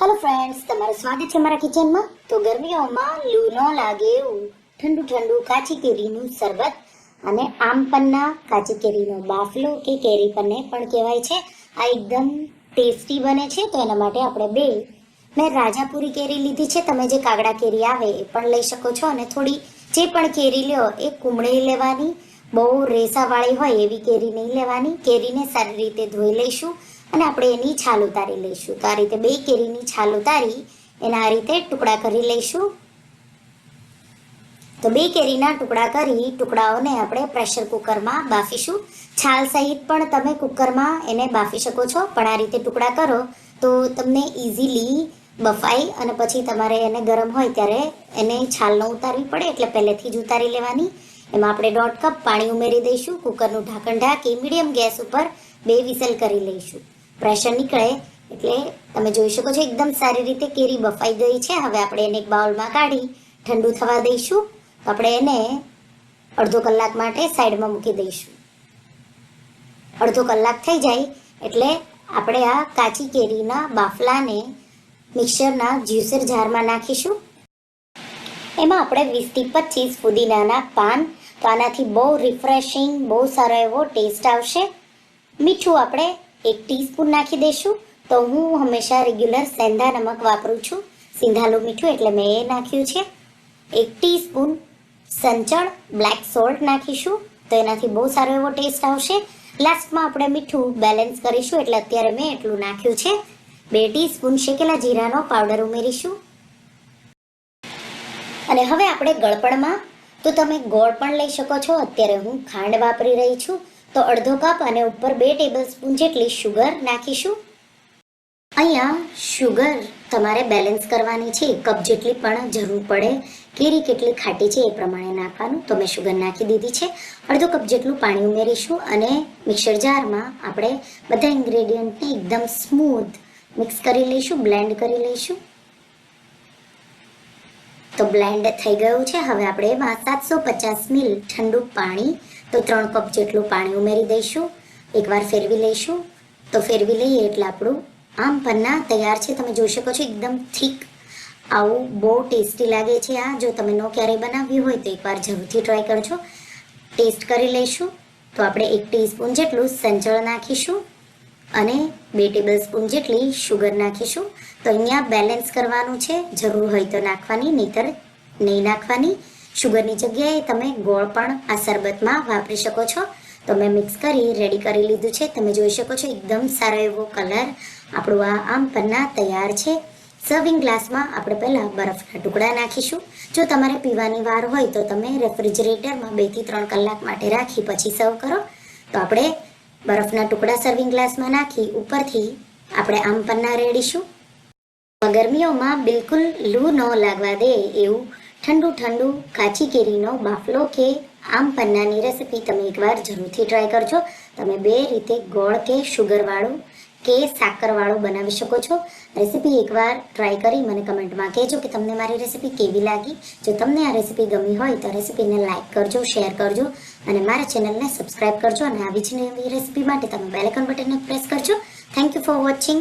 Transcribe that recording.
Hello friends તમારું સ્વાગત છે મારા કિચનમાં તો ગરમીઓમાં લૂ ન લાગે એવું. ઠંડુ ઠંડુ કાચી કેરીનું શરબત અને આમ પન્ના કાચી કેરીનો બાફલો કે કેરી પન્ને પણ કહેવાય છે. આ એકદમ ટેસ્ટી બને છે, તો એના માટે આપણે બે મેં રાજાપુરી કેરી લીધી છે. તમે જે કાગડા કેરી આવે એ પણ લઈ શકો છો અને થોડી જે પણ કેરી લ્યો એ કુમળી લેવાની. બહુ રેસાવાળી હોય એવી કેરી નહીં લેવાની. કેરીને સારી રીતે ધોઈ લઈશું. અને આપણે એની છાલ ઉતારી લઈશું. તો આ રીતે બે કેરીની છાલ ઉતારી, એના આ રીતે ટુકડા કરી લઈશું. તો બે કેરીના ટુકડા કરી, ટુકડાઓને આપણે પ્રેશર કુકરમાં બાફીશું. છાલ સહિત પણ તમે કુકરમાં એને બાફી શકો છો, પણ આ રીતે ટુકડા કરો તો તમને ઇઝીલી બફાઈ અને પછી તમારે એને ગરમ હોય ત્યારે એને છાલનો ઉતારવી પડે, એટલે પહેલેથી જ ઉતારી લેવાની. એમાં આપણે દોઢ કપ પાણી ઉમેરી દઈશું, કુકરનું ઢાંકણ ઢાંકી મીડિયમ ગેસ ઉપર બે વિસલ કરી લઈશું. પ્રેશર નીકળે એટલે તમે જોઈ શકો છો એકદમ સારી રીતે કેરી બફાઈ ગઈ છે. હવે આપણે એને એક બાઉલમાં કાઢી ઠંડુ થવા દઈશું. તો આપણે એને અડધો કલાક માટે સાઈડમાં મૂકી દઈશું. અડધો કલાક થઈ જાય એટલે આપણે આ કાચી કેરીના બાફલાને મિક્સરના જ્યુસર જારમાં નાખીશું. એમાં આપણે વીસથી પચીસ ફુદીનાના પાન, તો આનાથી બહુ રિફ્રેશિંગ બહુ સારો એવો ટેસ્ટ આવશે. મીઠું આપણે એક ટીસ્પૂન નાખી દઈશું. તો હું હંમેશા રેગ્યુલર સેંધા નમક વાપરું છું. સિંધાલું મીઠું એટલે મેં એ નાખ્યું છે. એક ટીસ્પૂન સંચળ બ્લેક સોલ્ટ નાખીશું. તો એનાથી બહુ સારો એવો ટેસ્ટ આવશે. લાસ્ટમાં આપણે મીઠું બેલેન્સ કરીશું. એટલે અત્યારે મેં એટલું નાખ્યું છે. બે ટીસ્પૂન શેકેલા જીરાનો પાવડર ઉમેરીશું. અને હવે આપણે ગળપણમાં. તો તમે ગોળ પણ લઈ શકો છો. અત્યારે હું ખાંડ વાપરી રહી છું. તો અડધો કપ અને ઉપર બે ટેબલ સ્પૂન જેટલી શુગર નાખીશું. અહીંયા શુગર તમારે બેલેન્સ કરવાની છે. કપ જેટલી પણ જરૂર પડે. કેરી કેટલી ખાટી છે એ પ્રમાણે નાખવાનું. તો મેં શુગર નાખી દીધી છે. અડધો કપ જેટલું પાણી ઉમેરીશું અને મિક્સર જારમાં આપણે બધા ઇન્ગ્રેડિયન્ટને એકદમ સ્મૂથ મિક્સ કરી લઈશું બ્લેન્ડ કરી લઈશું. તો બ્લેન્ડ થઈ ગયું છે. હવે આપણે એમાં સાતસો પચાસ મિલ ઠંડુ પાણી. તો ત્રણ કપ જેટલું પાણી ઉમેરી દઈશું. એકવાર ફેરવી લઈશું. તો ફેરવી લઈએ એટલે આપણું આમ પન્ના તૈયાર છે. તમે જોઈ શકો છો એકદમ થીક. આવું બહુ ટેસ્ટી લાગે છે આ. જો તમે નો ક્યારેય બનાવ્યું હોય તો એકવાર જરૂરથી ટ્રાય કરજો. ટેસ્ટ કરી લઈશું. તો આપણે એક ટીસ્પૂન જેટલું સંચળ નાખીશું. અને બે ટેબલ સ્પૂન જેટલી શુગર નાખીશું. તો અહીંયા બેલેન્સ કરવાનું છે. જરૂર હોય તો નાખવાની, નહીતર નહીં નાખવાની. શુગરની જગ્યાએ તમે ગોળ પણ આ શરબતમાં વાપરી શકો છો. તો મેં મિક્સ કરી રેડી કરી લીધું છે. તમે જોઈ શકો છો એકદમ સારો એવો કલર આપણું આ આમ પન્ના તૈયાર છે. સર્વિંગ ગ્લાસમાં આપણે પહેલાં બરફના ટુકડા નાખીશું. જો તમારે પીવાની વાર હોય તો તમે રેફ્રિજરેટરમાં બેથી ત્રણ કલાક માટે રાખી પછી સર્વ કરો. તો આપણે બરફના ટુકડા સર્વિંગ ગ્લાસમાં નાખી ઉપરથી આપણે આમ પન્ના રેડીશું. ગરમીઓમાં બિલકુલ લૂ ન લાગવા દે એવું ઠંડુ ઠંડુ કાચી કેરીનો બાફલો કે આમ પન્નાની રેસીપી તમે એકવાર જરૂરથી ટ્રાય કરજો. તમે બે રીતે ગોળ કે શુગરવાળું કે સાકરવાળું બનાવી શકો છો. રેસીપી એકવાર ટ્રાય કરી મને કમેન્ટમાં કહેજો કે તમને મારી રેસીપી કેવી લાગી. જો તમને આ રેસીપી ગમી હોય તો રેસીપીને લાઇક કરજો શેર કરજો અને મારા ચેનલને સબસ્ક્રાઇબ કરજો અને આવી જ નવી રેસીપી માટે તમે બેલેકન બટનને પ્રેસ કરજો. Thank you for watching